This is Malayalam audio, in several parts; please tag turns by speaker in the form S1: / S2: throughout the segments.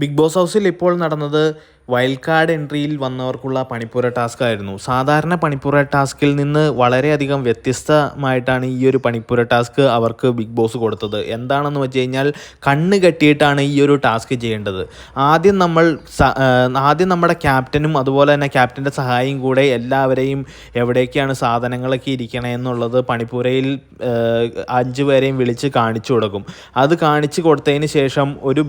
S1: ബിഗ് ബോസ് ഹൗസിൽ ഇപ്പോൾ നടന്നത് വൈൽഡ് കാർഡ് എൻട്രിയിൽ വന്നവർക്കുള്ള പണിപ്പുര ടാസ്ക് ആയിരുന്നു. സാധാരണ പണിപ്പുര ടാസ്കിൽ നിന്ന് വളരെയധികം വ്യത്യസ്തമായിട്ടാണ് ഈ ഒരു പണിപ്പുര ടാസ്ക് അവർക്ക് ബിഗ് ബോസ് കൊടുത്തത്. എന്താണെന്ന് വെച്ച് കഴിഞ്ഞാൽ കണ്ണ് കെട്ടിയിട്ടാണ് ഈ ഒരു ടാസ്ക് ചെയ്യേണ്ടത്. ആദ്യം നമ്മൾ ആദ്യം നമ്മുടെ ക്യാപ്റ്റനും അതുപോലെ തന്നെ ക്യാപ്റ്റന്റെ സഹായം കൂടെ എല്ലാവരെയും എവിടേക്കാണ് സാധനങ്ങളൊക്കെ ഇരിക്കണേ എന്നുള്ളത് പണിപ്പുരയിൽ അഞ്ചു പേരെയും വിളിച്ച് കാണിച്ചു കൊടുക്കും. അത് കാണിച്ചു കൊടുത്തതിന് ശേഷം ഒരു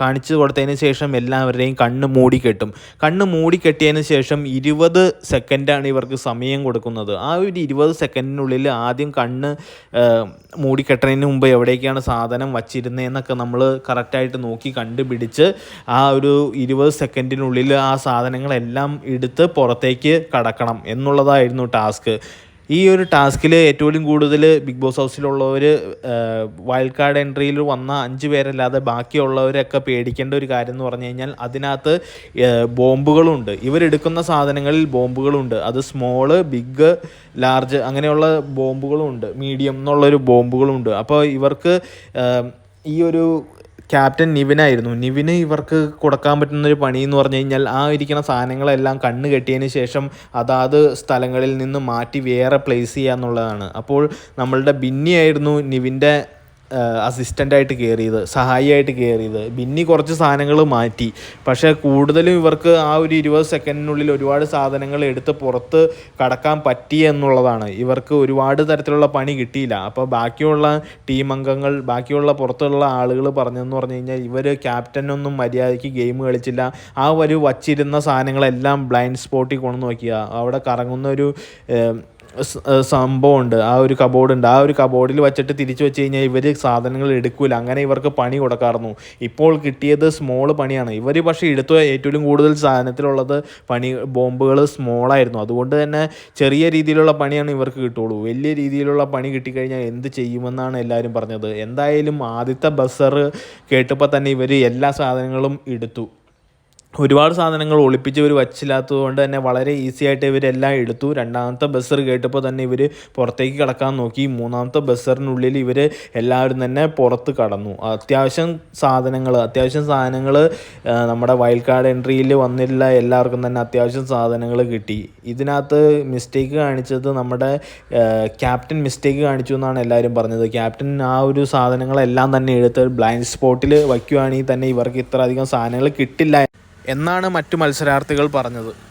S1: കാണിച്ചു കൊടുത്തതിന് ശേഷം എല്ലാവരുടെയും കണ്ണ് മൂടിക്കെട്ടും. കണ്ണ് മൂടിക്കെട്ടിയതിന് ശേഷം ഇരുപത് സെക്കൻഡാണ് ഇവർക്ക് സമയം കൊടുക്കുന്നത്. ആ ഒരു ഇരുപത് സെക്കൻഡിനുള്ളിൽ ആദ്യം കണ്ണ് മൂടിക്കെട്ടുന്നതിന് മുമ്പ് എവിടേക്കാണ് സാധനം വച്ചിരുന്നതെന്നൊക്കെ നമ്മൾ കറക്റ്റായിട്ട് നോക്കി കണ്ടുപിടിച്ച് ആ ഒരു ഇരുപത് സെക്കൻഡിനുള്ളിൽ ആ സാധനങ്ങളെല്ലാം എടുത്ത് പുറത്തേക്ക് കടക്കണം എന്നുള്ളതായിരുന്നു ടാസ്ക്. ഈ ഒരു ടാസ്കിൽ ഏറ്റവും കൂടുതൽ ബിഗ് ബോസ് ഹൗസിലുള്ളവർ വൈൽഡ് കാർഡ് എൻട്രിയിൽ വന്ന അഞ്ച് പേരല്ലാതെ ബാക്കിയുള്ളവരൊക്കെ പേടിക്കേണ്ട ഒരു കാര്യം എന്ന് പറഞ്ഞു കഴിഞ്ഞാൽ അതിനകത്ത് ബോംബുകളുണ്ട്. ഇവരെടുക്കുന്ന സാധനങ്ങളിൽ ബോംബുകളുണ്ട്. അത് സ്മോൾ ബിഗ് ലാർജ് അങ്ങനെയുള്ള ബോംബുകളുണ്ട്. മീഡിയം എന്നുള്ളൊരു ബോംബുകളുണ്ട്. അപ്പോൾ ഇവർക്ക് ഈ ഒരു ക്യാപ്റ്റൻ നിവിനായിരുന്നു. നിവിന് ഇവർക്ക് കൊടുക്കാൻ പറ്റുന്ന ഒരു പണി എന്ന് പറഞ്ഞു കഴിഞ്ഞാൽ ആ ഇരിക്കുന്ന സാധനങ്ങളെല്ലാം കണ്ണ് കെട്ടിയതിന് ശേഷം അതാത് സ്ഥലങ്ങളിൽ നിന്ന് മാറ്റി വേറെ പ്ലേസ് ചെയ്യുക എന്നുള്ളതാണ് അപ്പോൾ നമ്മളുടെ ബിന്നിയായിരുന്നു നിവിന്റെ അസിസ്റ്റന്റായിട്ട് കയറിയത് സഹായിയായിട്ട് കയറിയത് ബിന്നി കുറച്ച് സാധനങ്ങൾ മാറ്റി. പക്ഷേ കൂടുതലും ഇവർക്ക് ആ ഒരു ഇരുപത് സെക്കൻഡിനുള്ളിൽ ഒരുപാട് സാധനങ്ങൾ എടുത്ത് പുറത്ത് കടക്കാൻ പറ്റി എന്നുള്ളതാണ്. ഇവർക്ക് ഒരുപാട് തരത്തിലുള്ള പണി കിട്ടിയില്ല. അപ്പോൾ ബാക്കിയുള്ള ടീം അംഗങ്ങൾ ബാക്കിയുള്ള പുറത്തുള്ള ആളുകൾ പറഞ്ഞതെന്ന് പറഞ്ഞു കഴിഞ്ഞാൽ ഇവർ ക്യാപ്റ്റനൊന്നും മര്യാദയ്ക്ക് ഗെയിം കളിച്ചില്ല. ആ ഒരു വച്ചിരുന്ന സാധനങ്ങളെല്ലാം ബ്ലൈൻഡ് സ്പോട്ടിൽ കൊണ്ടു നോക്കിയ അവിടെ കറങ്ങുന്ന ഒരു സംഭവമുണ്ട്. ആ ഒരു കബോർഡ് ഉണ്ട് ആ ഒരു കബോർഡിൽ വെച്ചിട്ട് തിരിച്ചു വെച്ച് കഴിഞ്ഞാൽ ഇവർ സാധനങ്ങൾ എടുക്കൂല. അങ്ങനെ ഇവർക്ക് പണി കൊടുക്കാറുന്നു. ഇപ്പോൾ കിട്ടിയത് സ്മോൾ പണിയാണ്. ഇവർ പക്ഷേ എടുത്ത ഏറ്റവും കൂടുതൽ സാധനത്തിലുള്ളത് പണി ബോംബുകൾ സ്മോളായിരുന്നു അതുകൊണ്ട് തന്നെ ചെറിയ രീതിയിലുള്ള പണിയാണ് ഇവർക്ക് കിട്ടുള്ളൂ വലിയ രീതിയിലുള്ള പണി കിട്ടിക്കഴിഞ്ഞാൽ എന്ത് ചെയ്യുമെന്നാണ് എല്ലാവരും പറഞ്ഞത്. എന്തായാലും ആദ്യത്തെ ബസ്സർ കേട്ടപ്പോൾ തന്നെ ഇവർ എല്ലാ സാധനങ്ങളും എടുത്തു. ഒരുപാട് സാധനങ്ങൾ ഒളിപ്പിച്ച് ഇവർ വച്ചില്ലാത്തത് കൊണ്ട് തന്നെ വളരെ ഈസി ആയിട്ട് ഇവരെല്ലാം എടുത്തു. രണ്ടാമത്തെ ബസ്സർ കേട്ടപ്പോൾ തന്നെ ഇവർ പുറത്തേക്ക് കടക്കാൻ നോക്കി. മൂന്നാമത്തെ ബസ്സറിനുള്ളിൽ ഇവർ എല്ലാവരും തന്നെ പുറത്ത് കടന്നു. അത്യാവശ്യം സാധനങ്ങൾ അത്യാവശ്യം സാധനങ്ങൾ നമ്മുടെ വൈൽഡ് കാർഡ് എൻട്രിയിൽ വന്നില്ല എല്ലാവർക്കും തന്നെ അത്യാവശ്യം സാധനങ്ങൾ കിട്ടി. ഇതിനകത്ത് മിസ്റ്റേക്ക് കാണിച്ചത് നമ്മുടെ ക്യാപ്റ്റൻ മിസ്റ്റേക്ക് കാണിച്ചു എന്നാണ് എല്ലാവരും പറഞ്ഞത്. ക്യാപ്റ്റൻ ആ ഒരു സാധനങ്ങളെല്ലാം തന്നെ എടുത്ത് ബ്ലൈൻഡ് സ്പോട്ടിൽ വയ്ക്കുകയാണെങ്കിൽ തന്നെ ഇവർക്ക് ഇത്ര അധികം സാധനങ്ങൾ കിട്ടില്ല. എന്നാണ് മറ്റു മത്സരാർത്ഥികൾ പറഞ്ഞത്.